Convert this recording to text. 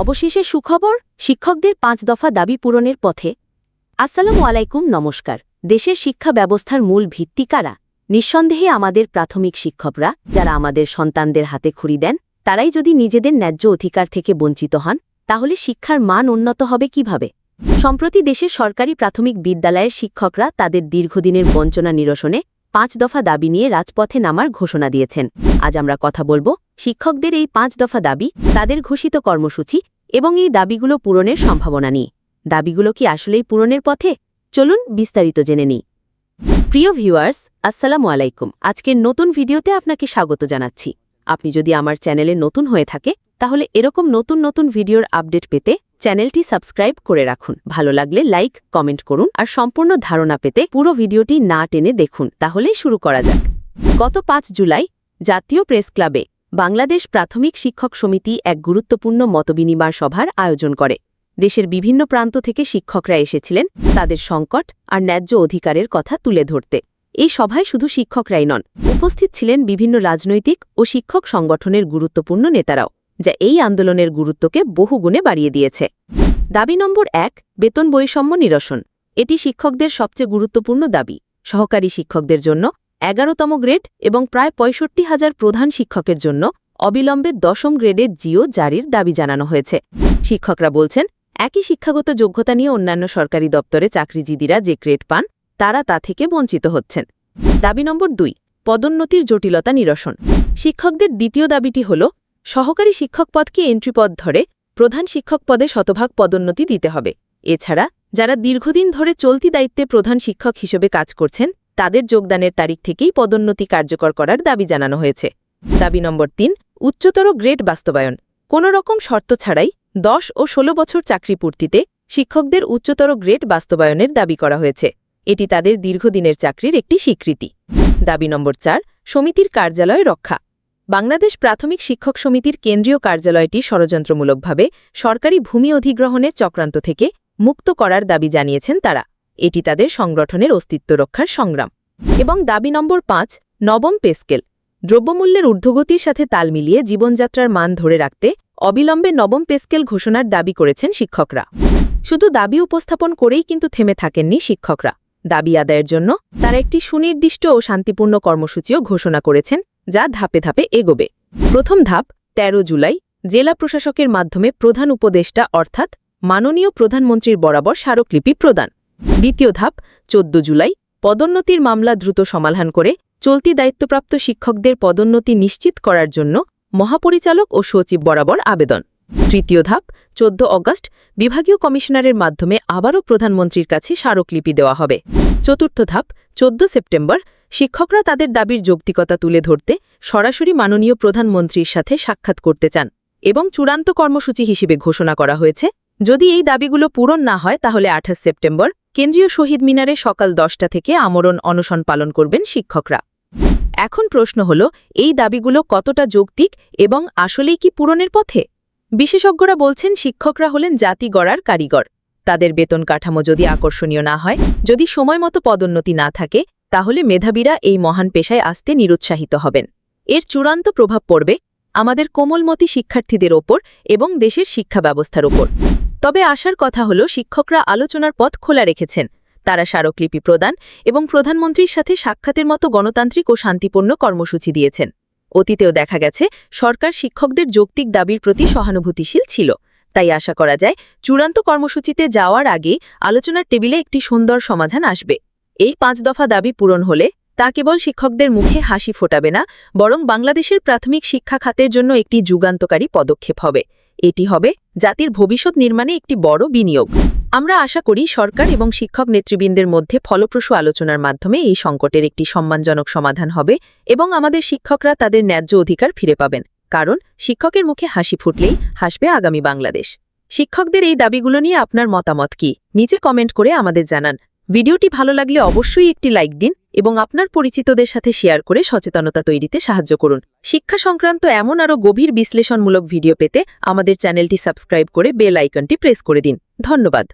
অবশেষে সুখবর, শিক্ষকদের পাঁচ দফা দাবি পূরণের পথে। আসসালামু আলাইকুম, নমস্কার। দেশের শিক্ষা ব্যবস্থার মূল ভিত্তি কারা? নিঃসন্দেহে আমাদের প্রাথমিক শিক্ষকরা, যারা আমাদের সন্তানদের হাতে খুঁড়ি দেন, তারাই যদি নিজেদের ন্যায্য অধিকার থেকে বঞ্চিত হন, তাহলে শিক্ষার মান উন্নত হবে কীভাবে? সম্প্রতি দেশের সরকারি প্রাথমিক বিদ্যালয়ের শিক্ষকরা তাদের দীর্ঘদিনের বঞ্চনা নিরসনে পাঁচ দফা দাবি নিয়ে রাজপথে নামার ঘোষণা দিয়েছেন। আজ আমরা কথা বলব শিক্ষকদের এই পাঁচ দফা দাবি তাদের ঘোষিত কর্মসূচি এবং এই দাবিগুলো পূরণের সম্ভাবনা নিয়ে। দাবিগুলো কি আসলেই পূরণের পথে? চলুন বিস্তারিত জেনে নিই। প্রিয় ভিউয়ার্স, আসসালামু আলাইকুম। আজকের নতুন ভিডিওতে আপনাকে স্বাগত জানাচ্ছি। আপনি যদি আমার চ্যানেলে নতুন হয়ে থাকে, তাহলে এরকম নতুন নতুন ভিডিওর আপডেট পেতে চ্যানেলটি সাবস্ক্রাইব করে রাখুন। ভালো লাগলে লাইক, কমেন্ট করুন আর সম্পূর্ণ ধারণা পেতে পুরো ভিডিওটি না টেনে দেখুন। তাহলেই শুরু করা যাক। গত পাঁচ জুলাই জাতীয় প্রেস ক্লাবে বাংলাদেশ প্রাথমিক শিক্ষক সমিতি এক গুরুত্বপূর্ণ মতবিনিময় সভার আয়োজন করে। দেশের বিভিন্ন প্রান্ত থেকে শিক্ষকরা এসেছিলেন তাদের সংকট আর ন্যায্য অধিকারের কথা তুলে ধরতে। এই সভায় শুধু শিক্ষকরাই নন, উপস্থিত ছিলেন বিভিন্ন রাজনৈতিক ও শিক্ষক সংগঠনের গুরুত্বপূর্ণ নেতারাও, যা এই আন্দোলনের গুরুত্বকে বহুগুণে বাড়িয়ে দিয়েছে। দাবি নম্বর এক, বেতন বৈষম্য নিরসন। এটি শিক্ষকদের সবচেয়ে গুরুত্বপূর্ণ দাবি। সহকারী শিক্ষকদের জন্য এগারোতম গ্রেড এবং প্রায় পঁয়ষট্টি হাজার প্রধান শিক্ষকের জন্য অবিলম্বে দশম গ্রেডের জিও জারির দাবি জানানো হয়েছে। শিক্ষকরা বলছেন, একই শিক্ষাগত যোগ্যতা নিয়ে অন্যান্য সরকারি দপ্তরে চাকরিজীবীরা যে গ্রেড পান, তারা তা থেকে বঞ্চিত হচ্ছেন। দাবি নম্বর দুই, পদোন্নতির জটিলতা নিরসন। শিক্ষকদের দ্বিতীয় দাবিটি হল, সহকারী শিক্ষক পদকে এন্ট্রি পদ ধরে প্রধান শিক্ষক পদে শতভাগ পদোন্নতি দিতে হবে। এছাড়া, যারা দীর্ঘদিন ধরে চলতি দায়িত্বে প্রধান শিক্ষক হিসেবে কাজ করছেন তাদের যোগদানের তারিখ থেকেই পদোন্নতি কার্যকর করার দাবি জানানো হয়েছে। দাবি নম্বর তিন, উচ্চতর গ্রেড বাস্তবায়ন। কোনো রকম শর্ত ছাড়াই দশ ও ১৬ বছর চাকরি পূর্তিতে শিক্ষকদের উচ্চতর গ্রেড বাস্তবায়নের দাবি করা হয়েছে। এটি তাদের দীর্ঘদিনের চাকরির একটি স্বীকৃতি। দাবি নম্বর চার, সমিতির কার্যালয় রক্ষা। বাংলাদেশ প্রাথমিক শিক্ষক সমিতির কেন্দ্রীয় কার্যালয়টি ষড়যন্ত্রমূলকভাবে সরকারি ভূমি অধিগ্রহণের চক্রান্ত থেকে মুক্ত করার দাবি জানিয়েছেন তারা। এটি তাদের সংগঠনের অস্তিত্ব রক্ষার সংগ্রাম। এবং দাবি নম্বর পাঁচ, নবম পেস্কেল দ্রব্যমূল্যের ঊর্ধ্বগতির সাথে তাল মিলিয়ে জীবনযাত্রার মান ধরে রাখতে অবিলম্বে নবম পেস্কেল ঘোষণার দাবি করেছেন শিক্ষকরা। শুধু দাবি উপস্থাপন করেই কিন্তু থেমে থাকেননি শিক্ষকরা। দাবি আদায়ের জন্য তারা একটি সুনির্দিষ্ট ও শান্তিপূর্ণ কর্মসূচিও ঘোষণা করেছেন, যা ধাপে ধাপে এগোবে। প্রথম ধাপ ১৩ জুলাই, জেলা প্রশাসকের মাধ্যমে প্রধান উপদেষ্টা অর্থাৎ মাননীয় প্রধানমন্ত্রীর বরাবর স্মারকলিপি প্রদান। দ্বিতীয় ধাপ ১৪ জুলাই, পদোন্নতির মামলা দ্রুত সমাধান করে চলতি দায়িত্বপ্রাপ্ত শিক্ষকদের পদোন্নতি নিশ্চিত করার জন্য মহাপরিচালক ও সচিব বরাবর আবেদন। তৃতীয় ধাপ ১৪ অগস্ট, বিভাগীয় কমিশনারের মাধ্যমে আবারও প্রধানমন্ত্রীর কাছে স্মারকলিপি দেওয়া হবে। চতুর্থ ধাপ ১৪ সেপ্টেম্বর, শিক্ষকরা তাদের দাবির যৌক্তিকতা তুলে ধরতে সরাসরি মাননীয় প্রধানমন্ত্রীর সাথে সাক্ষাৎ করতে চান এবং চূড়ান্ত কর্মসূচি হিসেবে ঘোষণা করা হয়েছে। যদি এই দাবিগুলো পূরণ না হয় তাহলে আঠাশ সেপ্টেম্বর কেন্দ্রীয় শহীদ মিনারে সকাল দশটা থেকে আমরণ অনশন পালন করবেন শিক্ষকরা। এখন প্রশ্ন হল, এই দাবিগুলো কতটা যৌক্তিক এবং আসলেই কি পূরণের পথে? বিশেষজ্ঞরা বলছেন, শিক্ষকরা হলেন জাতি গড়ার কারিগর। তাদের বেতন কাঠামো যদি আকর্ষণীয় না হয়, যদি সময়মতো পদোন্নতি না থাকে, তাহলে মেধাবীরা এই মহান পেশায় আসতে নিরুৎসাহিত হবেন। এর চূড়ান্ত প্রভাব পড়বে আমাদের কোমলমতি শিক্ষার্থীদের ওপর এবং দেশের শিক্ষা ব্যবস্থার ওপর। তবে আসার কথা হল, শিক্ষকরা আলোচনার পথ খোলা রেখেছেন। তারা স্মারকলিপি প্রদান এবং প্রধানমন্ত্রীর সাথে সাক্ষাতের মতো গণতান্ত্রিক ও শান্তিপূর্ণ কর্মসূচি দিয়েছেন। অতীতেও দেখা গেছে, সরকার শিক্ষকদের যৌক্তিক দাবির প্রতি সহানুভূতিশীল ছিল। তাই আশা করা যায়, চূড়ান্ত কর্মসূচিতে যাওয়ার আগে আলোচনার টেবিলে একটি সুন্দর সমাধান আসবে। এই পাঁচ দফা দাবি পূরণ হলে তা কেবল শিক্ষকদের মুখে হাসি ফোটাবে না, বরং বাংলাদেশের প্রাথমিক শিক্ষা খাতের জন্য একটি যুগান্তকারী পদক্ষেপ হবে। এটি হবে জাতির ভবিষ্যৎ নির্মাণে একটি বড় বিনিয়োগ। আমরা আশা করি সরকার এবং শিক্ষক নেতৃবৃন্দের মধ্যে ফলপ্রসূ আলোচনার মাধ্যমে এই সংকটের একটি সম্মানজনক সমাধান হবে এবং আমাদের শিক্ষকরা তাদের ন্যায্য অধিকার ফিরে পাবেন, কারণ শিক্ষকের মুখে হাসি ফুটলেই হাসবে আগামী বাংলাদেশ। শিক্ষকদের এই দাবিগুলো নিয়ে আপনার মতামত কি? নিচে কমেন্ট করে আমাদের জানান। ভিডিওটি ভালো লাগলে অবশ্যই একটি লাইক দিন এবং আপনার পরিচিতদের সাথে শেয়ার করে সচেতনতা তৈরিতে সাহায্য করুন। শিক্ষা সংক্রান্ত এমন আরও গভীর বিশ্লেষণমূলক ভিডিও পেতে আমাদের চ্যানেলটি সাবস্ক্রাইব করে বেল আইকনটি প্রেস করে দিন। ধন্যবাদ।